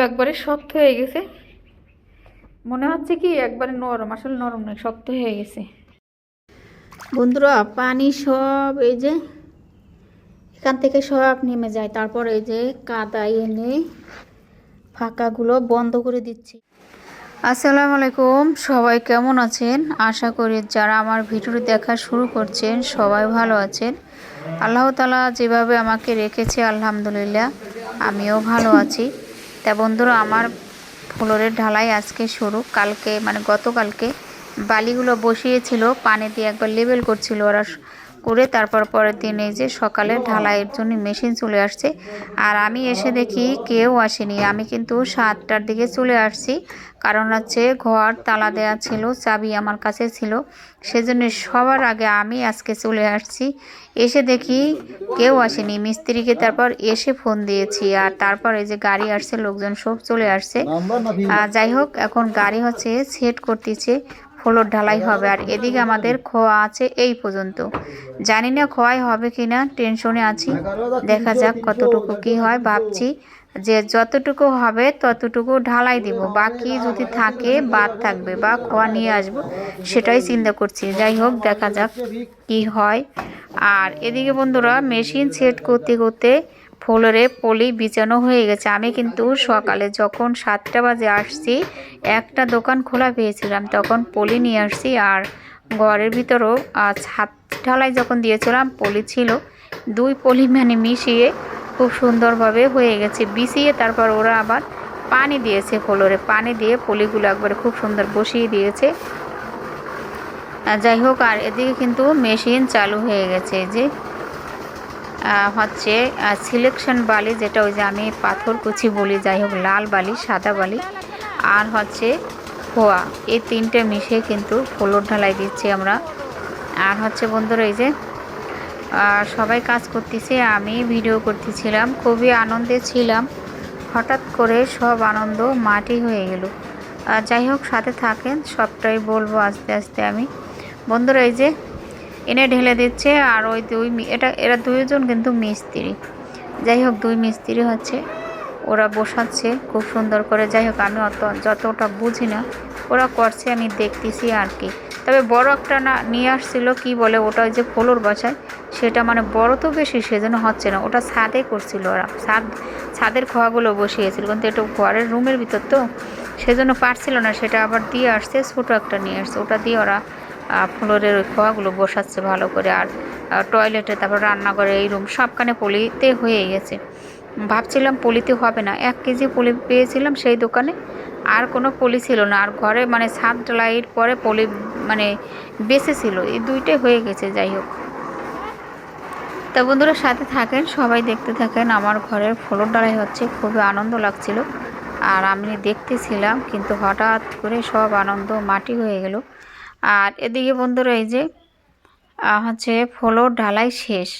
এগুলো একবারে শক্ত হয়ে গেছে। মনে হচ্ছে কি একবারে নরম, আসলে নরম নয়, শক্ত হয়ে গেছে। বন্ধুরা, পানি সব এই যে এখান থেকে সব নেমে যায়। তারপর এই যে কাদা এনে ফাঁকাগুলো বন্ধ করে দিচ্ছি। আসসালামু আলাইকুম, সবাই কেমন আছেন? আশা করি যারা আমার ভিডিওটি দেখা শুরু করছেন, সবাই ভালো আছেন। আল্লাহ তালা যেভাবে আমাকে রেখেছে, আলহামদুলিল্লাহ, আমিও ভালো আছি। তা বন্ধুরা, আমার ফ্লোরের ঢালাই আজকে শুরু। কালকে মানে গতকালকে বালিগুলো বসিয়েছিল, পানি দিয়ে একবার লেবেল করছিল ওরা করে তারপর পরের দিন এই যে সকালে ঢালাইয়ের জন্য মেশিন চলে আসছে। আর আমি এসে দেখি কেউ আসেনি। আমি কিন্তু সাতটার দিকে চলে আসছি। কারণ হচ্ছে ঘর তালা দেওয়া ছিল চাবি আমার কাছে ছিল। সেজন্য সবার আগে আমি আজকে চলে আসছি। এসে দেখি কেউ আসেনি। মিস্ত্রিকে তারপর এসে ফোন দিয়েছি। আর তারপর এই যে গাড়ি আসছে লোকজন সব চলে আসছে। যাই হোক এখন গাড়ি হচ্ছে সেট করতেছে। ফ্লোর ঢালাই হবে আর এদিকে আমাদের খোয়া আছে এই পর্যন্ত। জানি না খোয়াই হবে কিনা, টেনশনে আছি। দেখা যাক কতটুকু কি হয়, ভাবছি যে যতটুকু হবে ততটুকু ঢালাই দিব। বাকি যদি থাকে, বাদ থাকবে বা খোয়া নিয়ে আসব, সেটাই চিন্তা করছি। যাই হোক, দেখা যাক কি হয়। আর এদিকে বন্ধুরা মেশিন সেট করতে করতে ফ্লোরে পলি বিছানো হয়ে গেছে। আমি কিন্তু সকালে যখন সাতটা বাজে আসছি, একটা দোকান খোলা পেয়েছিলাম। তখন পলি নিয়ে আসছি আর ঘরের ভিতরেও ছাদ ঢালাই যখন দিয়েছিলাম, পলি ছিল। দুই পলি মানে মিশিয়ে খুব সুন্দরভাবে হয়ে গেছে। বিছিয়ে তারপর ওরা আবার পানি দিয়েছে ফ্লোরে পানি দিয়ে পলিগুলো একবারে খুব সুন্দর বসিয়ে দিয়েছে। যাই হোক, আর এদিকে কিন্তু মেশিন চালু হয়ে গেছে। যে হচ্ছে সিলেকশন বালি যেটা ওই যে আমি পাথর কুচি বলি, যাই হোক, লাল বালি, সাদা বালি, আর হচ্ছে খোয়া। এই তিনটে মিশিয়ে কিন্তু ফ্লোর ঢালাই দিচ্ছি আমরা। আর হচ্ছে বন্ধুরা, এই যে সবাই কাজ করতেছে, আমি ভিডিও করতেছিলাম, খুবই আনন্দে ছিলাম। হঠাৎ করে সব আনন্দ মাটি হয়ে গেল। যাই হোক, সাথে থাকেন, সবটাই বলব আস্তে আস্তে আমি। বন্ধুরা, এই যে এনে ঢেলে দিচ্ছে আর ওই দুই এটা, এরা দুইজন কিন্তু মিস্ত্রি। যাই হোক, দুই মিস্ত্রি হচ্ছে। ওরা বসাচ্ছে খুব সুন্দর করে। যাই হোক, আমি অত যতটা বুঝি না, ওরা করছে, আমি দেখতেছি আর কি। তবে বড় একটা না নিয়ে আসছিল, কি বলে, ওটা যে ফলোর বাসায়, সেটা মানে বড় তো বেশি, সেজন্য হচ্ছে না। ওটা ছাদে করছিল ওরা। ছাদ, ছাদের খোয়াগুলো বসিয়েছিল। কিন্তু এটা ঘরের রুমের ভিতর তো, সেজন্য পারছিল না। সেটা আবার দিয়ে আসছে, ছোটো একটা নিয়ে আসছে। ওটা দিয়ে ওরা ফ্লোরের ওই খোয়াগুলো বসাচ্ছে ভালো করে আর টয়লেটে তারপর রান্নাঘরে এই রুম সবখানে পলিতে হয়ে গেছে। ভাবছিলাম পলিতে হবে না, এক কেজি পলি পেয়েছিলাম সেই দোকানে, আর কোনো পলি ছিল না। আর ঘরে মানে ছাদ ঢালাইয়ের পরে পলি মানে বেঁচে ছিল এই দুইটাই হয়ে গেছে, যাই হোক। তা বন্ধুরা সাথে থাকেন, সবাই দেখতে থাকেন, আমার ঘরের ফ্লোর ডালাই হচ্ছে খুবই আনন্দ লাগছিল। আর আমি দেখতেছিলাম, কিন্তু হঠাৎ করে সব আনন্দ মাটি হয়ে গেল। আর এদিকে বন্ধুরা এই যে হচ্ছে ফ্লোর ঢালাই শেষ।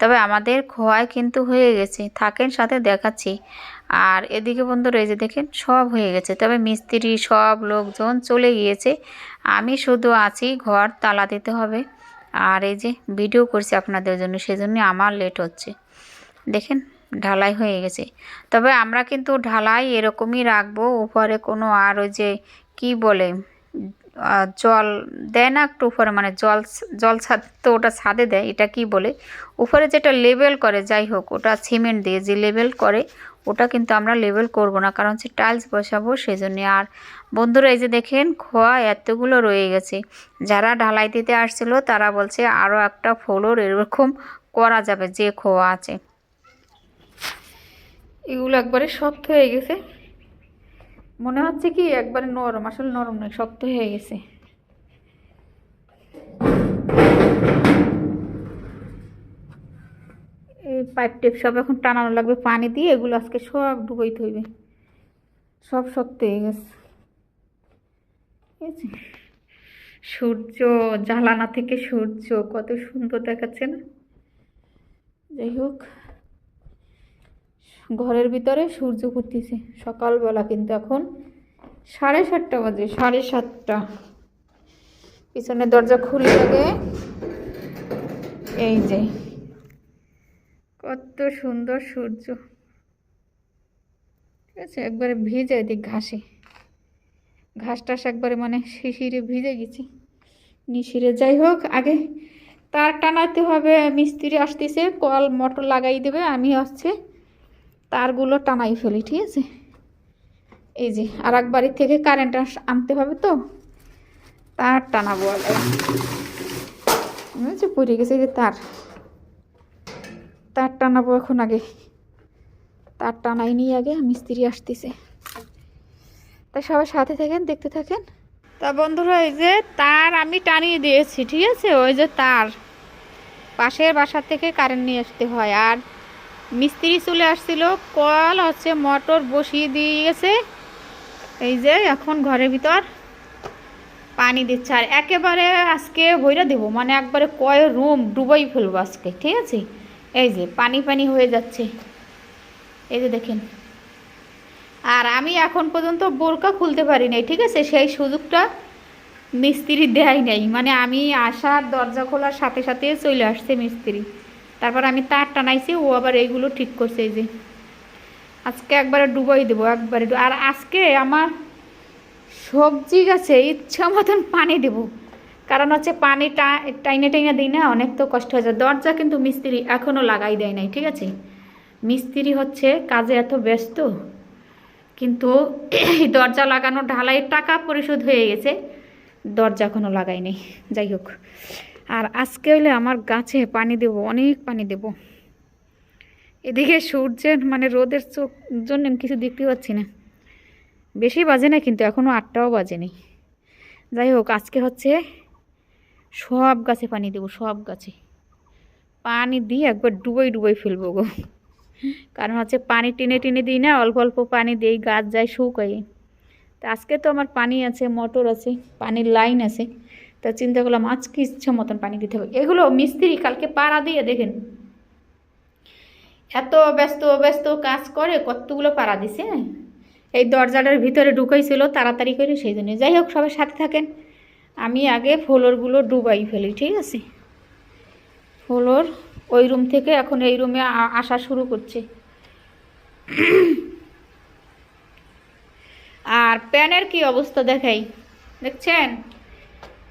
তবে আমাদের খোয়াই কিন্তু হয়ে গেছে, থাকেন সাথে দেখাচ্ছি। আর এদিকে বন্ধুরা এই যে দেখেন, সব হয়ে গেছে। তবে মিস্ত্রি, সব লোকজন চলে গিয়েছে। আমি শুধু আছি, ঘর তালা দিতে হবে। আর এই যে ভিডিও করছি আপনাদের জন্য সেজন্য আমার লেট হচ্ছে। দেখেন, ঢালাই হয়ে গেছে। তবে আমরা কিন্তু ঢালাই এরকমই রাখব, উপরে কোনো আর ওই যে, কি বলে জল দেয় না একটু উপরে মানে জল জল ছাদ তো ওটা ছাদে দেয়, এটা কি বলে? উপরে যেটা লেবেল করে, যাই হোক, ওটা সিমেন্ট দিয়ে যে লেবেল করে, ওটা কিন্তু আমরা লেবেল করব না, কারণ হচ্ছে টাইলস বসাবো সেজন্য। আর বন্ধুরা, এই যে দেখেন, খোয়া এতগুলো রয়ে গেছে। যারা ঢালাই দিতে আসছিল, তারা বলছে আরও একটা ফ্লোর এরকম করা যাবে যে খোয়া আছে। এগুলো একবারে শক্ত হয়ে গেছে। মনে হচ্ছে কি একবারে নরম, আসলে নরম নয়, শক্ত হয়ে গেছে। এই পাইপ টেপ সব এখন টানানো লাগবে, পানি দিয়ে এগুলো আজকে সব ডুবাইতে হইবে। সব শক্ত হয়ে গেছে। ঠিক আছে? সূর্য, জ্বালানা থেকে সূর্য, কত সুন্দর দেখাচ্ছে না? যাই হোক। ঘরের ভিতরে সূর্য ঘুরতেছে সকালবেলা কিন্তু এখন সাড়ে সাতটা বাজে, সাড়ে সাতটা। পিছনের দরজা খুলে আগে এই যে, কত সুন্দর সূর্য। ঠিক আছে, একবারে ভিজে এদিক ঘাসে। ঘাস টাস একবারে মানে শিশিরে ভিজে গেছি। নিশিরে যাই হোক, আগে তার টানাতে হবে, মিস্ত্রি আসতেছে, কল, মোটর লাগাই দেবে, আমি হচ্ছে তারগুলো টানাই ফেলি, ঠিক আছে? এই যে আর এক বাড়ির থেকে কারেন্ট আনতে হবে তো? তার টানাবো আগে বুঝেছ পড়ে গেছে যে তার। তার টানাবো এখন আগে। তার টানাই নিয়ে আগে, মিস্ত্রি আসতেছে। তাই সবাই সাথে থাকেন, দেখতে থাকেন। তা বন্ধুরা, এই যে তার আমি টানিয়ে দিয়েছি, ঠিক আছে? ওই যে তার। পাশের বাসার থেকে কারেন্ট নিয়ে আসতে হয়। আর মিস্ত্রি চলে আসছিল, কল হচ্ছে মোটর বসিয়ে দিয়ে গেছে। এই যে এখন ঘরের ভিতর পানি দিচ্ছে। আর একেবারে আজকে ভইরা দেবো মানে একবারে কয় রুম ডুবাই ফেলব আজকে, ঠিক আছে? এই যে পানি পানি হয়ে যাচ্ছে। এই যে দেখেন। আর আমি এখন পর্যন্ত বোরকা খুলতে পারি নাই, ঠিক আছে? সেই সুযোগটা মিস্ত্রি দেয় নাই। মানে আমি আসার দরজা খোলার সাথে সাথে চলে আসছে মিস্ত্রি। তারপর আমি তার টানাইছি, ও আবার এইগুলো ঠিক করছে এই যে। আজকে একবারে ডুবাই দেবো, একবারে আর আজকে আমার সবজি গাছে ইচ্ছা মতন পানি দেব। কারণ হচ্ছে পানিটা টাইনে টাইনে দিই না, অনেক তো কষ্ট হয়ে যায়। দরজা কিন্তু মিস্ত্রি এখনও লাগাই দেয় নাই, ঠিক আছে? মিস্ত্রি হচ্ছে কাজে এত ব্যস্ত, কিন্তু দরজা লাগানো ঢালাইয়ের টাকা পরিশোধ হয়ে গেছে। দরজা এখনও লাগাই নেই, যাই হোক। আর আজকে হলে আমার গাছে পানি দেব, অনেক পানি দেব। এদিকে সূর্যের মানে রোদের চোখ জন্য কিছু দেখতে পাচ্ছি না। বেশি বাজে না কিন্তু এখনও আটটাও বাজেনি। যাই হোক, আজকে হচ্ছে সব গাছে পানি দেবো সব গাছে। পানি দিয়ে একবার ডুবোই ডুবোই ফেলব গো। কারণ হচ্ছে পানি টেনে টেনে দিই না, অল্প অল্প পানি দিই, গাছ যায়, শুকাই। তা আজকে তো আমার পানি আছে, মোটর আছে, পানির লাইন আছে। তা চিন্তা করলাম, আজকে ইচ্ছা মতন পানি দিতে হবে। এগুলো মিস্ত্রি কালকে পাড়া দিয়ে দেখেন। এত ব্যস্ত ব্যস্ত কাজ করে, কতগুলো পাড়া দিছে এই দরজাটার ভিতরে ঢুকাইছিল, তাড়াতাড়ি করে, সেই জন্য। যাই হোক, সবাই সাথে থাকেন। আমি আগে ফ্লোরগুলো ডুবাই ফেলি, ঠিক আছে? ফ্লোর ওই রুম থেকে এখন এই রুমে আসা শুরু করছে। আর প্যানের কি অবস্থা দেখাই? দেখছেন?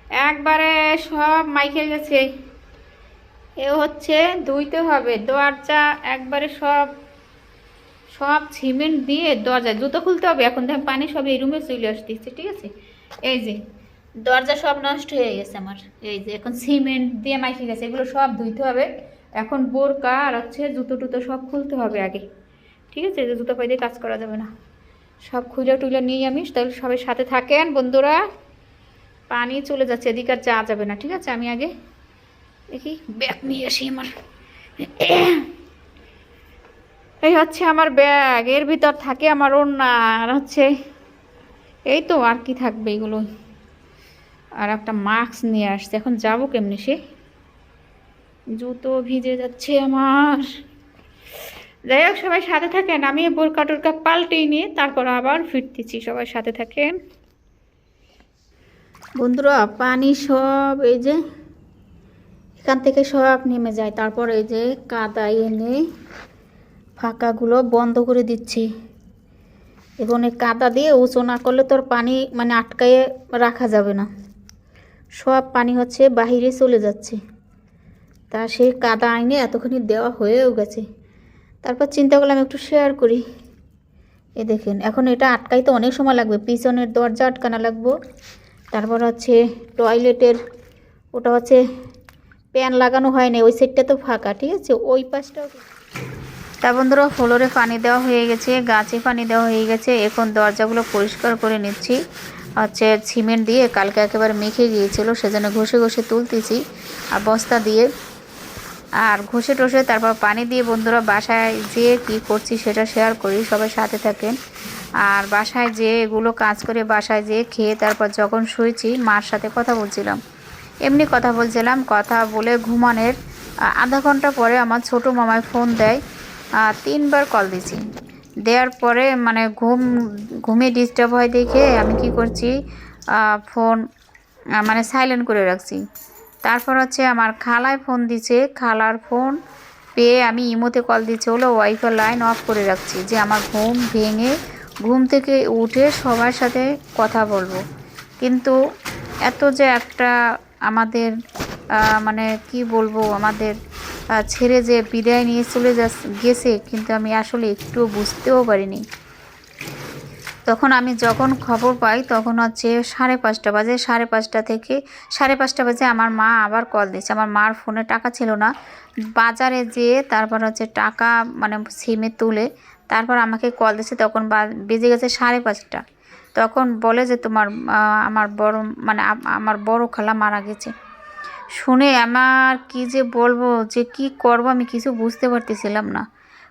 একবারে সব মাইকে গেছে। এ হচ্ছে ধুইতে হবে। দরজা একবারে সব সব সিমেন্ট দিয়ে দরজা, জুতো খুলতে হবে। এখন দেখেন পানি সব এই রুমে চলে আসতেছে, ঠিক আছে? এই যে, দরজা সব নষ্ট হয়ে গেছে আমার। এই যে, এখন সিমেন্ট দিয়ে মাইকে গেছে, এগুলো সব ধুইতে হবে। এখন বোরকা আর হচ্ছে জুতো টুতো সব খুলতে হবে আগে। ঠিক আছে? জুতো পাই দিয়ে কাজ করা যাবে না। সব খুঁজে টুলে নিয়ে আমি, তাহলে সবাই সাথে থাকেন, বন্ধুরা। পানি চলে যাচ্ছে, এদিকে আর যাওয়া যাবে না, ঠিক আছে? আমি আগে দেখি, ব্যাগ নিয়ে আসি আমার। এই হচ্ছে আমার ব্যাগ, এর ভিতর থাকে আমার ওড়না, আর হচ্ছে এই তো আর কি থাকবে এগুলো। আর একটা মাস্ক নিয়ে আসছে, এখন যাব কেমনি সে? জুতো ভিজে যাচ্ছে আমার। যাই হোক, সবাই সাথে থাকেন আমি বোরকা টোরকা পাল্টেই নিয়ে তারপর আবার ফিরতেছি, সবাই সাথে থাকেন। বন্ধুরা, পানি সব এই যে এখান থেকে সব নেমে যায়। তারপর এই যে কাদা এনে ফাঁকাগুলো বন্ধ করে দিচ্ছি। এবং এই কাদা দিয়ে উঁচু না করলে তোর পানি মানে আটকায়ে রাখা যাবে না। সব পানি হচ্ছে বাহিরে চলে যাচ্ছে। তা সেই কাদা আইনে এতখানি দেওয়া হয়েও গেছে। তারপর চিন্তা করলাম একটু শেয়ার করি। এ দেখেন, এখন এটা আটকাইতে অনেক সময় লাগবে। পিছনের দরজা আটকানো লাগবো। তারপর হচ্ছে টয়লেটের ওটা হচ্ছে প্যান লাগানো হয়নি, ওই সাইডটা তো ফাঁকা, ঠিক আছে? ওই পাশটাও তা বন্ধুরা ফ্লোরে পানি দেওয়া হয়ে গেছে, গাছে পানি দেওয়া হয়ে গেছে, এখন দরজাগুলো পরিষ্কার করে নিচ্ছি। হচ্ছে সিমেন্ট দিয়ে কালকে একেবারে মেখে গিয়েছিল, সেজন্য ঘষে ঘষে তুলতেছি, আর বস্তা দিয়ে। আর ঘষে টষে তারপর পানি দিয়ে বন্ধুরা, বাসায় যেয়ে কী করছি সেটা শেয়ার করি, সবাই সাথে থাকেন। আর বাসায় যে এগুলো কাজ করে বাসায় যেয়ে খেয়ে তারপর যখন শুয়েছি, মার সাথে কথা বলছিলাম। এমনি কথা বলছিলাম, কথা বলে ঘুমানোর আধা ঘণ্টা পরে আমার ছোট মামায় ফোন দেয় তিনবার কল দিছি দেওয়ার পরে মানে ঘুম ঘুমে ডিস্টার্ব হয় দেখে আমি কি করছি ফোন মানে সাইলেন্ট করে রাখছি। তারপর হচ্ছে আমার খালায় ফোন দিছে, খালার ফোন পেয়ে আমি ইমোতে কল দিচ্ছে হলো ওয়াইফাই লাইন অফ করে রাখছি, যে আমার ঘুম ভেঙে ঘুম থেকে উঠে সবার সাথে কথা বলব। কিন্তু এত যে একটা আমাদের মানে কি বলব, আমাদের ছেড়ে যে বিদায় নিয়ে চলে যা গেছে, কিন্তু আমি আসলে একটু বুঝতেও পারিনি। তখন আমি যখন খবর পাই, তখন হচ্ছে সাড়ে পাঁচটা বাজে, সাড়ে পাঁচটা থেকে, সাড়ে পাঁচটা বাজে আমার মা আবার কল দিচ্ছে আমার মার ফোনে টাকা ছিল না। বাজারে যেয়ে তারপর হচ্ছে টাকা মানে সিমে তুলে তারপর আমাকে কল দিচ্ছে তখন বেজে গেছে সাড়ে পাঁচটা। তখন বলে যে তোমার আমার বড় মানে আমার বড় খালা মারা গেছে। শুনে আমার কি যে বলব, যে কি করব আমি কিছু বুঝতে পারতেছিলাম না।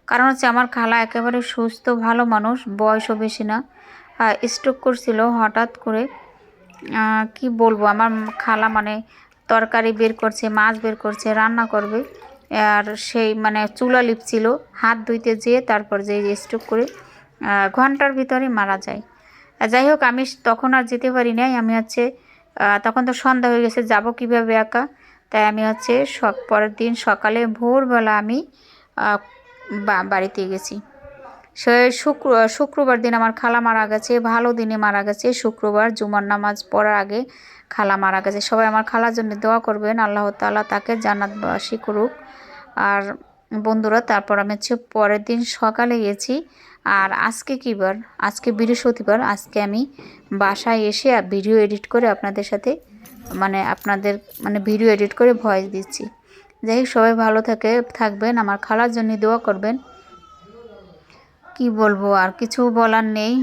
কারণ হচ্ছে আমার খালা একেবারে সুস্থ, ভালো মানুষ, বয়সও বেশি না। স্ট্রোক করছিল হঠাৎ করে। কি বলব, আমার খালা মানে তরকারি বের করছে, মাছ বের করছে, রান্না করবে। আর সেই মানে চুলা লিপছিল, হাত ধুইতে যেয়ে তারপর যে স্ট্রোক করে ঘণ্টার ভিতরে মারা যায়। যাই হোক, আমি তখন আর যেতে পারি নাই। আমি হচ্ছে তখন তো সন্ধ্যা হয়ে গেছে, যাব কীভাবে একা? তাই আমি হচ্ছে পরের দিন সকালে ভোরবেলা আমি বাড়িতে গেছি। সে শুক্র, শুক্রবার দিন আমার খালা মারা গেছে, ভালো দিনে মারা গেছে, শুক্রবার জুমার নামাজ পড়ার আগে খালা মারা গেছে। সবাই আমার খালার জন্য দোয়া করবেন, আল্লাহ তাআলা তাকে জান্নাতবাসী করুক। আর বন্ধুরা, তারপর আমি হচ্ছে পরের দিন সকালে গেছি। আর আজকে কী বার? আজকে বৃহস্পতিবার, আজকে আমি বাসায় এসে ভিডিও এডিট করে আপনাদের সাথে মানে আপনাদের মানে ভিডিও এডিট করে ভয়েস দিচ্ছি। যাই সবাই ভালো থেকে, থাকবেন, আমার খালার জন্য দোয়া করবেন। কি বলব, আর কিছু বলার নেই।